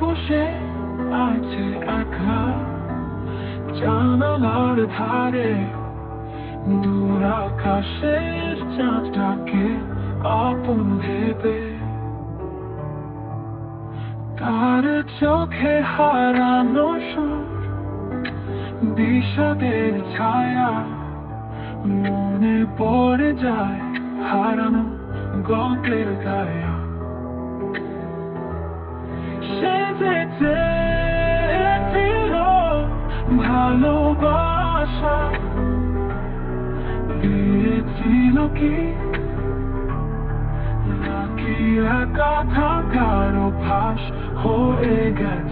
বসে আছে একা জানালার ধারে। দূর আকাশের চাঁদটাকে আপন ভেবে। তার চোখে হারানো সুর, বিষাদের ছায়া, মনে পড়ে যায় হারানো গল্পের গায়া। ভালোবাসা দিয়েছিল কি নাকি একা থাকার অভ্যাস হয়ে গেছে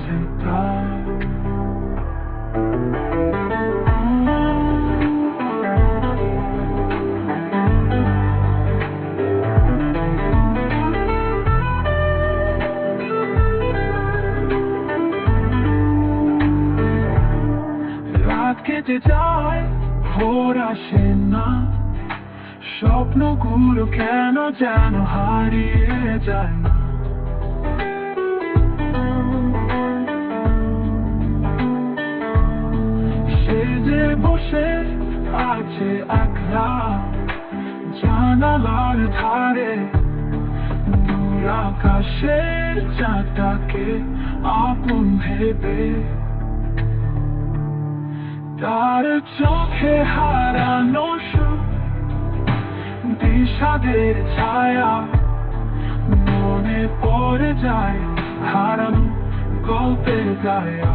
কেটে যায়, ভোর আসে না। স্বপ্নগুলো কেন যেন হারিয়ে যায় না? সে যে বসে আছে একলা, জানালার ধারে, দূর আকাশের চাঁদটাকে আপন ভেবে তার চোখে হারানো বিষাদের ছায়া, মনে পড়ে যায় হারানো গল্পের গায়া।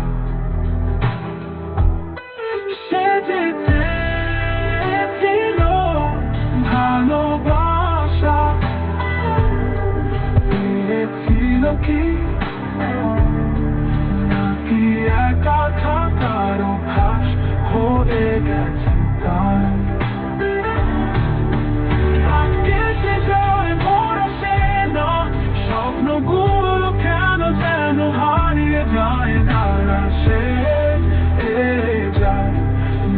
সে যে চেয়েছিল ভালোবাসা পেয়েছিল কি যায় তারা সে যায়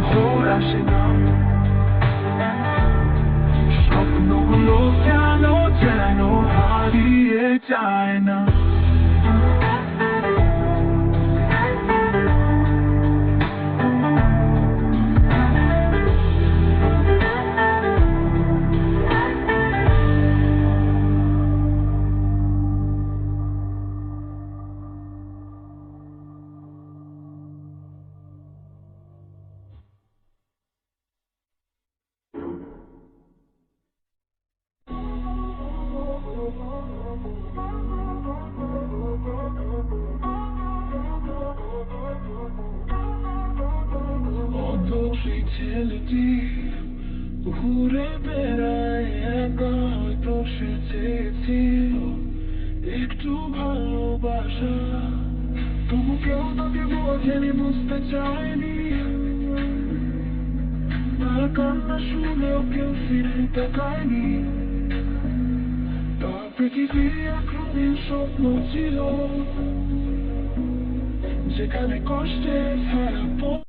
ভোর আসে না স্বপ্নগুলো কেন যেন হারিয়ে যায় না? সেই ঘুরে বেড়ায় একা হয়তো সে চেয়েছিল একটু ভালোবাসা তবু কেউ তাকে বোঝেনি বুঝতে চায়নি তার কান্না শুনেও কেউ ফিরে তাকায়নি তার পৃথিবী রঙিন স্বপ্ন ছিল যেখানে কষ্টে ছাড়া